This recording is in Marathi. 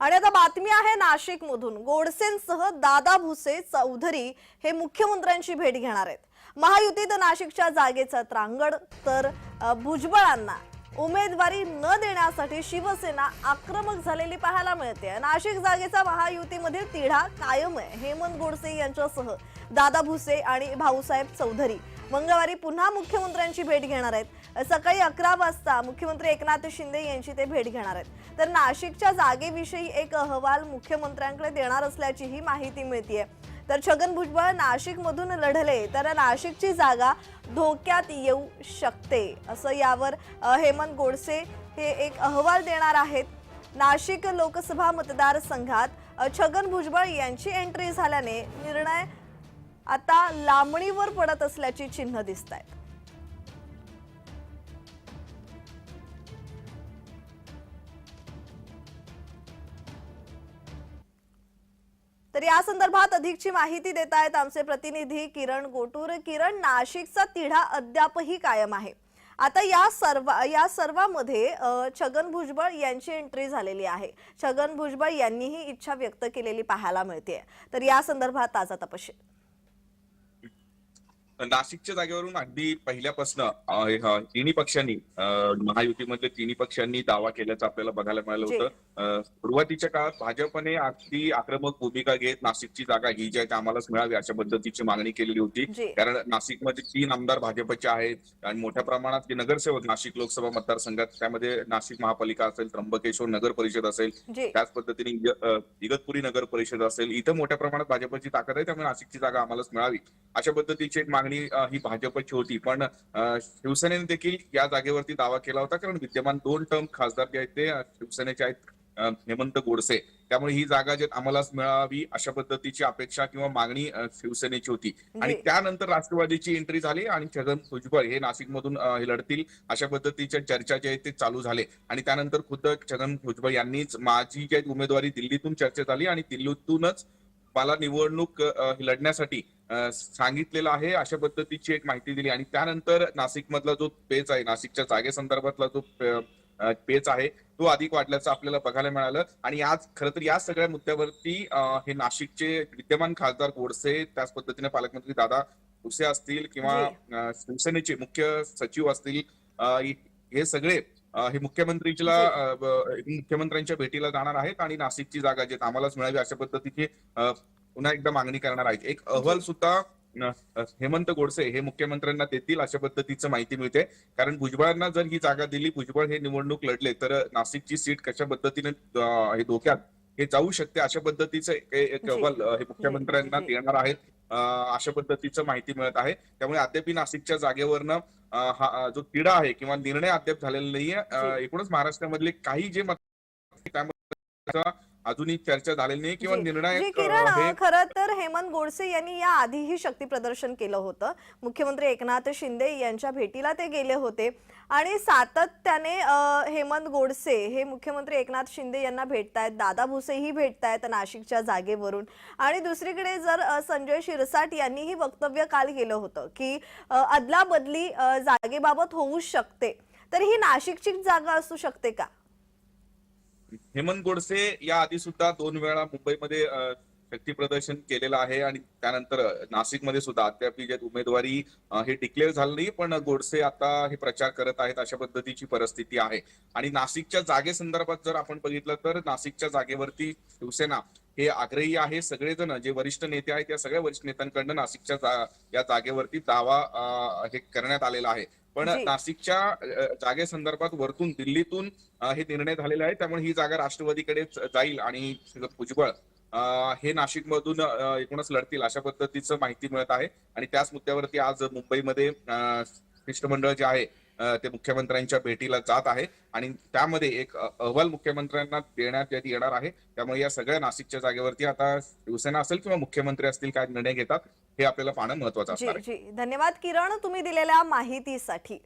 आणि आता बातमी आहे नाशिक मधून गोडसेंसह दादा भुसे चौधरी हे मुख्यमंत्र्यांची भेट घेणार आहेत. महायुतीत नाशिकच्या जागेचा त्रांगड तर भुजबळांना उमेदवारी न देण्यासाठी शिवसेना आक्रमक झालेली पाहायला मिळते. नाशिक जागेचा महायुतीमधील तिढा कायम आहे. हेमंत गोडसे यांच्यासह दादा भुसे आणि भाऊसाहेब चौधरी मंगळवारी पुन्हा मुख्यमंत्र्यांची भेट घेणार आहेत. सकाळी अकरा वाजता मुख्यमंत्री एकनाथ शिंदे यांची ते भेट घेणार आहेत. तर नाशिकच्या जागेविषयी एक अहवाल मुख्यमंत्र्यांकडे देणार असल्याचीही माहिती मिळतीये. तर छगन भुजबळ नाशिकमधून लढले तर नाशिकची जागा धोक्यात येऊ शकते असं यावर हेमंत गोडसे हे एक अहवाल देणार आहेत. नाशिक लोकसभा मतदारसंघात छगन भुजबळ यांची एंट्री झाल्याने निर्णय आता लांबणीवर पडत असल्याची चिन्ह दिसत आहेत तर या संदर्भात अधिकची माहिती देत आहेत आमचे प्रतिनिधी किरण गोटूर. किरण नाशिकचा तिढा अद्यापही कायम आहे. आता या सर्व या सर्वामध्ये छगन भुजबळ यांची एंट्री झालेली आहे. छगन भुजबळ यांनीही इच्छा व्यक्त केलेली पाहायला मिळते तर या संदर्भात ताजा तपशील. नाशिकच्या जागेवरून अगदी पहिल्यापासून तिन्ही पक्षांनी अं, महायुतीमधल्या तिन्ही पक्षांनी दावा केल्याचं आपल्याला बघायला मिळालं. होतं. सुरुवातीच्या काळात भाजपने अगदी आक्रमक भूमिका घेत नाशिकची जागा ही जी आहे ती आम्हालाच मिळावी अशा पद्धतीची मागणी केलेली होती. कारण नाशिकमध्ये तीन आमदार भाजपचे आहेत आणि मोठ्या प्रमाणात जे नगरसेवक नाशिक लोकसभा मतदारसंघात त्यामध्ये नाशिक महापालिका असेल त्र्यंबकेश्वर नगर परिषद असेल त्याच पद्धतीने इगतपुरी नगर परिषद असेल. इथं मोठ्या प्रमाणात भाजपची ताकद आहे त्यामुळे नाशिकची जागा आम्हालाच मिळावी. अशा पद्धतीची एक मागणी अ, ही भाजपची होती. पण शिवसेनेने देखील या जागेवरती दावा केला होता. कारण विद्यमान दोन टर्म खासदार जे आहेत ते शिवसेनेचे आहेत हेमंत गोडसे. त्यामुळे ही जागा जे आम्हालाच मिळावी अशा पद्धतीची अपेक्षा किंवा मागणी शिवसेनेची होती. आणि त्यानंतर राष्ट्रवादीची एंट्री झाली आणि छगन भुजबळ हे नाशिकमधून अ, हे लढतील अशा पद्धतीच्या चर्चा जे आहेत ते चालू झाले. आणि त्यानंतर खुद्द छगन भुजबळ यांनीच माझी जी उमेदवारी दिल्लीतून चर्चेत आली आणि दिल्लीतूनच मला निवडणूक लढण्यासाठी सांगितलेलं आहे अशा पद्धतीची एक माहिती दिली. आणि त्यानंतर नाशिक मधला जो पेच आहे नाशिकच्या जागेसंदर्भातला जो पेच आहे तो अधिक वाढल्याचं आपल्याला बघायला मिळालं. आणि आज खरं तर या सगळ्या मुद्द्यावरती हे नाशिकचे विद्यमान खासदार गोडसे त्याच पद्धतीने पालकमंत्री दादा भुसे असतील किंवा शिवसेनेचे मुख्य सचिव असतील हे सगळे हे मुख्यमंत्रीला जी. अ, ब- मुख्यमंत्र्यांच्या भेटीला जाणार आहेत आणि नाशिकची जागा जे आम्हालाच मिळावी अशा पद्धतीची पुन्हा एकदा मागणी करणार आहेत एक अहवाल सुद्धा हेमंत गोडसे हे मुख्यमंत्र्यांना देतील अशा पद्धतीचं माहिती मिळते कारण भुजबळांना जर ही जागा दिली भुजबळ हे निवडणूक लढले तर नाशिकची सीट कशा पद्धतीने हे धोक्यात हे जाऊ शकते अशा पद्धतीचं एक एक जी. अहवाल हे मुख्यमंत्र्यांना. देणार आहेत अशा पद्धतीचं माहिती मिळत आहे त्यामुळे अद्याप नाशिकच्या जागेवरनं हा जो तिढा आहे किंवा निर्णय अद्याप झालेला नाहीये जी. एकूणच महाराष्ट्रामधले काही जे मत त्यामध्ये अजूनही चर्चा झालेली नाही किंवा. निर्णय खरं तर हेमंत गोडसे यांनी या आधीही शक्ती प्रदर्शन केलं होतं. मुख्यमंत्री एकनाथ शिंदे यांच्या भेटीला ते गेले होते. आणि सातत्याने हेमंत गोडसे हे मुख्यमंत्री एकनाथ शिंदे यांना भेटतायत दादा भुसेही भेटतायत नाशिकच्या जागेवरून. आणि दुसरीकडे जर संजय शिरसाट यांनीही वक्तव्य काल केलं होतं की अदलाबदली जागेबाबत होऊ शकते. तर ही नाशिकची जागा असू शकते का? हेमंत गोडसे या आधी सुद्धा दोन वेळा मुंबईमध्ये शक्ती प्रदर्शन केलेलं आहे आणि त्यानंतर नाशिकमध्ये सुद्धा अद्याप उमेदवारी हे डिक्लेअर झालं नाही पण गोडसे आता हे प्रचार करत आहेत अशा पद्धतीची परिस्थिती आहे. आणि नाशिकच्या जागेसंदर्भात जर आपण बघितलं तर नाशिकच्या जागेवरती शिवसेना हे आग्रही आहे. सगळेजण जे वरिष्ठ नेते आहेत त्या सगळ्या वरिष्ठ नेत्यांकडनं नाशिकच्या जा- या जागेवरती दावा हे करण्यात आलेला आहे. पण. नाशिकच्या जागेसंदर्भात वरतून दिल्लीतून हे निर्णय झालेले आहे. त्यामुळे ही जागा राष्ट्रवादीकडेच जाईल आणि भुजबळ हे नाशिकमधून एकूणच लढतील अशा पद्धतीचं माहिती मिळत आहे. आणि त्याच मुद्द्यावरती आज मुंबईमध्ये शिष्टमंडळ जे आहे ते मुख्यमंत्र्यांच्या भेटीला जात आहे. आणि त्यामध्ये एक अहवाल मुख्यमंत्र्यांना देण्यात येणार आहे. त्यामुळे या सगळ्या नाशिकच्या जागेवरती आता शिवसेना असेल किंवा मुख्यमंत्री असतील काय निर्णय घेतात हे आपल्याला पाहणं महत्वाचं असणार धन्यवाद किरण तुम्ही दिलेल्या माहितीसाठी.